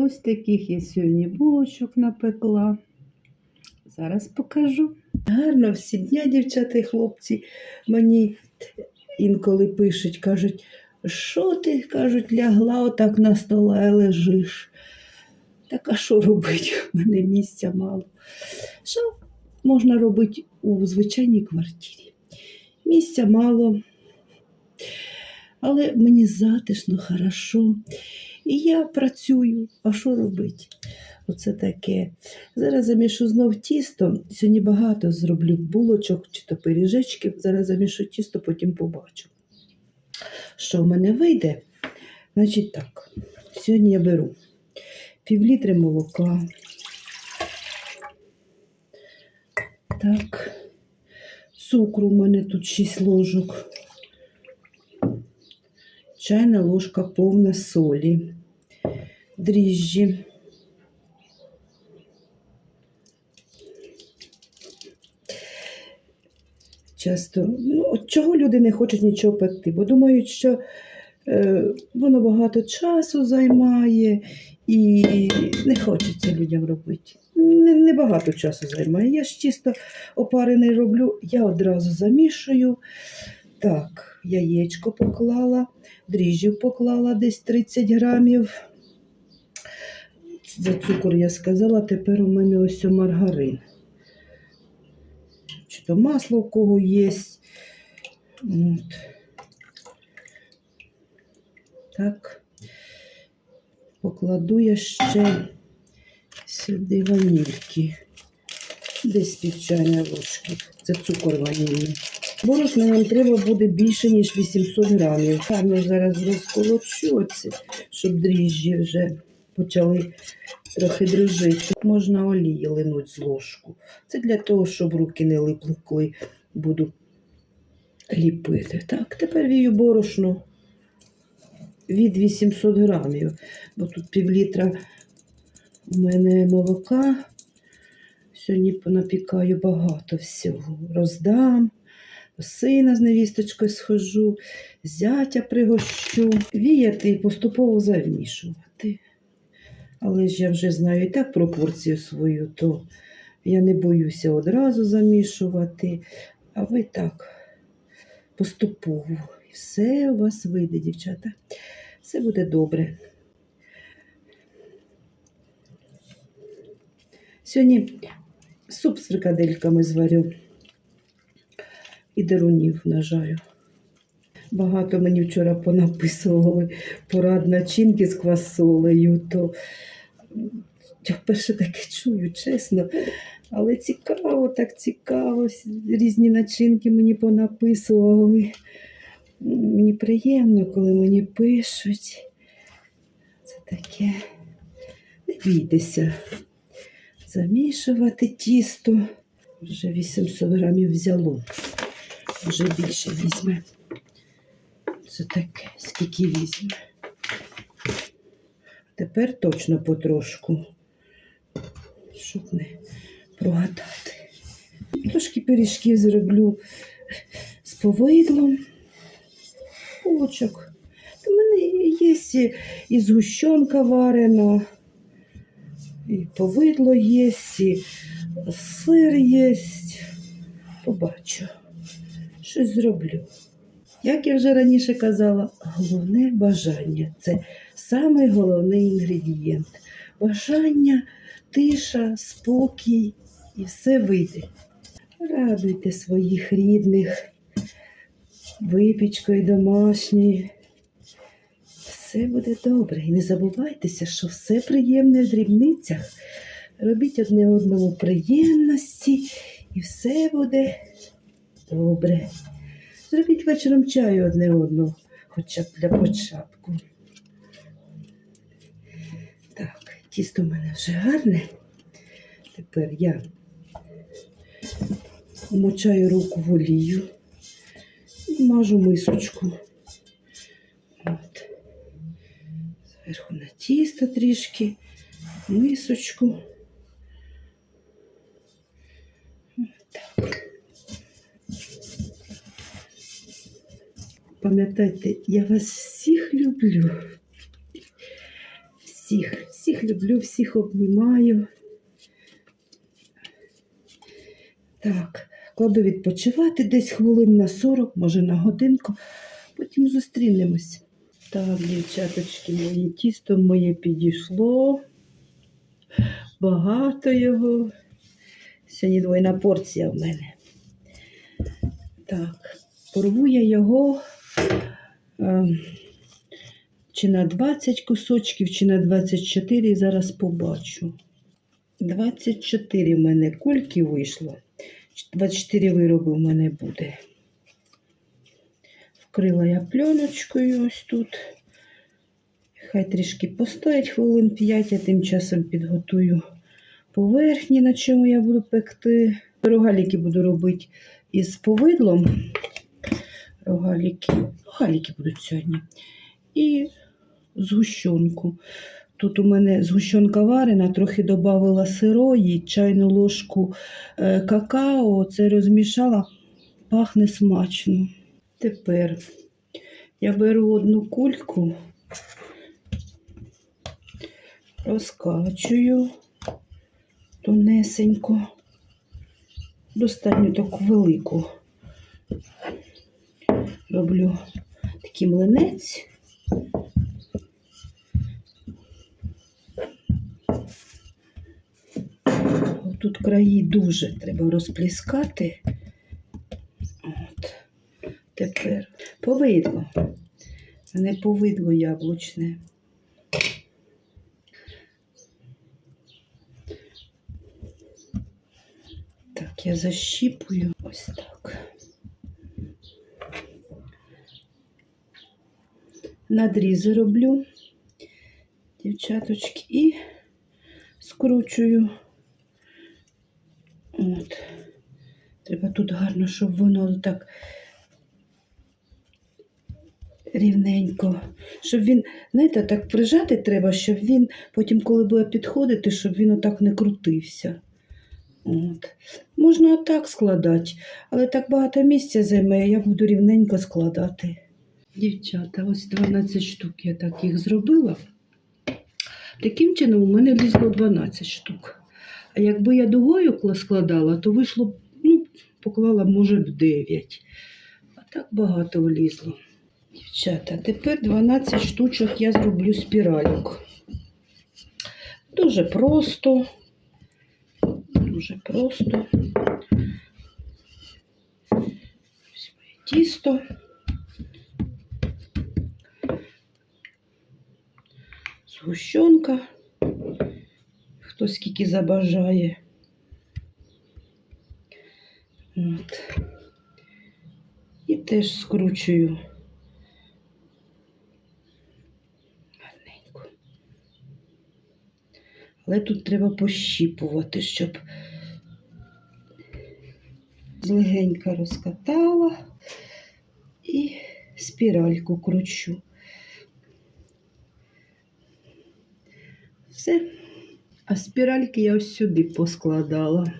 Ось таких я сьогодні булочок напекла. Зараз покажу. Гарно всі дня, дівчата і хлопці, мені інколи пишуть, кажуть, що ти, кажуть, лягла отак на стола і лежиш. Так а що робити? У мене місця мало. Що можна робити у звичайній квартирі? Місця мало, але мені затишно, хорошо. І я працюю. А що робити? Оце таке. Зараз замішу знов тісто. Сьогодні багато зроблю булочок чи то пиріжечків. Зараз замішу тісто, потім побачу. Що в мене вийде? Значить так, сьогодні я беру півлітри молока. Так, цукру у мене тут 6 ложок. Чайна ложка повна солі, дріжджі. Часто, ну, от чого люди не хочуть нічого пекти, бо думають, що е, воно багато часу займає і не хочеться людям робити. Не, не багато часу займає. Я ж чисто опарений роблю, я одразу замішую. Так, яєчко поклала, дріжджів поклала десь 30 грамів. За цукор я сказала, тепер у мене ось маргарин. Чи то масло у кого є. От. Так. Покладу я ще сюди ванільки. Десь чайної ложки. Це цукор ванільний. Борошна нам треба буде більше, ніж 800 грамів. Гарно зараз розколочу щоб дріжджі вже почали трохи дрожити. Можна олії линуть з ложку. Це для того, щоб руки не липли, коли буду ліпити. Так, тепер вію борошно від 800 грамів, бо тут півлітра у мене молока. Сьогодні понапікаю багато всього. Роздам, сина з невісточкою схожу, зятя пригощу, віяти і поступово замішувати. Але ж я вже знаю і так пропорцію свою, то я не боюся одразу замішувати. А ви так поступово. І все у вас вийде, дівчата. Все буде добре. Сьогодні суп з фрикадельками зварю і дарунів нажарю. Багато мені вчора понаписували порад начинки з квасолею, то я вперше таке чую, чесно. Але цікаво, так цікаво. Різні начинки мені понаписували. Мені приємно, коли мені пишуть. Це таке. Не бійтеся. Замішувати тісто. Вже 800 грамів взяло. Вже більше візьме. Це таке, скільки візьме. Тепер точно потрошку, щоб не прогадати. Трошки пиріжків зроблю з повидлом, булочок. У мене є і згущенка варена, і повидло є, і сир є. Побачу, щось зроблю. Як я вже раніше казала, головне бажання це самий головний інгредієнт. Бажання, тиша, спокій і все вийде. Радуйте своїх рідних випічкою домашньою. Все буде добре. І не забувайтеся, що все приємне в дрібницях. Робіть одне одному приємності, і все буде добре. Зробіть вечором чаю одне одного, хоча б для початку. Так, тісто в мене вже гарне. Тепер я вмочаю руку в олію і мажу мисочку. От. Зверху на тісто трішки, мисочку. Пам'ятайте, я вас всіх люблю. всіх, всіх люблю, всіх обнімаю. Так, кладу відпочивати десь хвилин на 40, може на годинку. Потім зустрінемось. Так, дівчаточки, мої тісто моє підійшло. Багато його. Сьогодні двойна порція в мене. Так, порву я його чи на 20 кусочків, чи на 24, зараз побачу. 24 в мене кульки вийшло. 24 вироби в мене буде. Вкрила я пленочкою ось тут. Хай трішки постоять хвилин 5, я тим часом підготую поверхні, на чому я буду пекти. Рогаліки буду робити із повидлом. Рогаліки, рогаліки будуть сьогодні. І згущенку. Тут у мене згущенка варена, трохи додавала сирої, чайну ложку е, какао. Це розмішала, пахне смачно. Тепер я беру одну кульку, розкачую тонесенько, достатньо таку велику. Роблю такий млинець. Тут краї дуже треба розпліскати. От. Тепер повидло. Не повидло яблучне. Так, я защіпую ось так. Надрізи роблю, дівчаточки, і скручую. От. Треба тут гарно, щоб воно так рівненько. Щоб він, знаєте, так прижати треба, щоб він потім, коли буде підходити, щоб він отак не крутився. От. Можна отак складати, але так багато місця займе, я буду рівненько складати. Дівчата, ось 12 штук я так їх зробила. Таким чином у мене влізло 12 штук. А якби я дугою складала, то вийшло, б, ну, поклала, може, б 9. А так багато влізло. Дівчата, тепер 12 штучок я зроблю спіральок. Дуже просто. Дуже просто. Ось моє тісто. Згущенка. Хто скільки забажає. От. І теж скручую. Гарненько. Але тут треба пощіпувати, щоб злегенька розкатала і спіральку кручу. Все. А спіральки я ось сюди поскладала.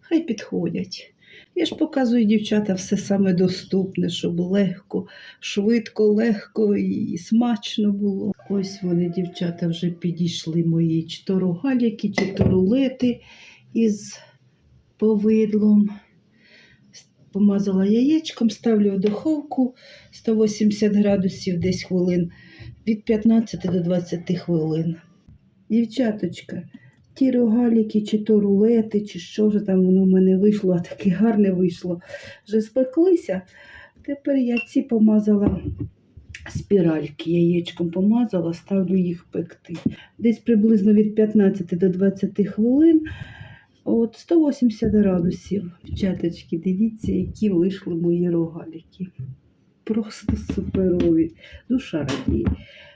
Хай підходять. Я ж показую, дівчата, все саме доступне, щоб легко, швидко, легко і смачно було. Ось вони, дівчата, вже підійшли мої чи то рогаліки, чи то рулети із повидлом. Помазала яєчком, ставлю в духовку 180 градусів десь хвилин, від 15 до 20 хвилин. Дівчаточка, ті рогаліки, чи то рулети, чи що ж там воно в мене вийшло, а таке гарне вийшло. Вже спеклися. Тепер я ці помазала спіральки, яєчком помазала, ставлю їх пекти. Десь приблизно від 15 до 20 хвилин. От 180 градусів. Дівчаточки, дивіться, які вийшли мої рогаліки. Просто суперові. Душа радіє.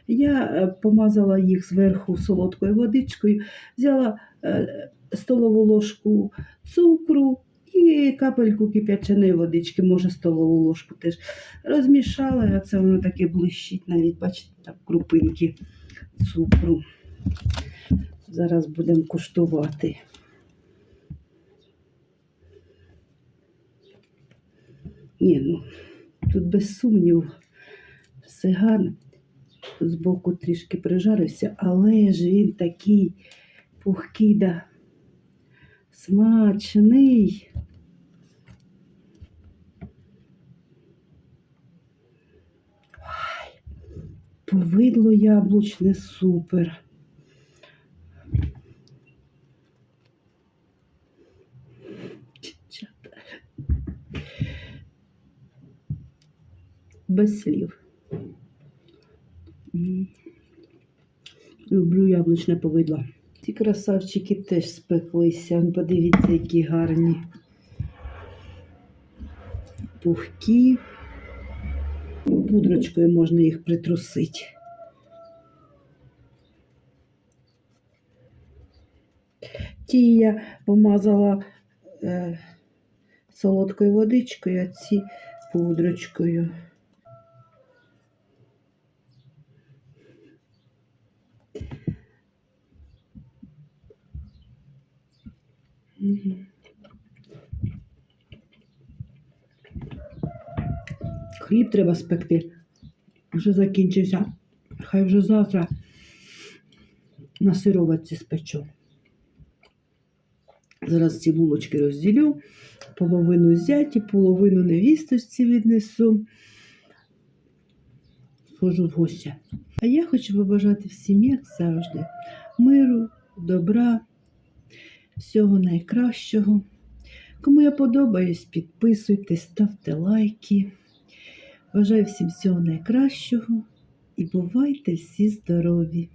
Я е, помазала їх зверху солодкою водичкою, взяла е, столову ложку цукру і капельку кип'яченої водички, може столову ложку теж. Розмішала, і оце воно таке блищить, навіть, бачите, там крупинки цукру. Зараз будемо куштувати. Ні, ну, тут без сумніву все гарно. Збоку трішки прижарився, але ж він такий пухкий да смачний. Повидло яблучне супер. Без слів. Люблю яблучне повидло. Ці красавчики теж спеклися. Подивіться, які гарні. Пухкі. Пудрочкою можна їх притрусити. Ті я помазала е, солодкою водичкою, а ці пудрочкою. Хліб треба спекти. Вже закінчився. Хай вже завтра на сироватці спечу. Зараз ці булочки розділю, половину зяті, половину невісточці віднесу. Схожу в гості. А я хочу побажати всім, як завжди, миру, добра, всього найкращого. Кому я подобаюсь, підписуйтесь, ставте лайки. Бажаю всім всього найкращого і бувайте всі здорові!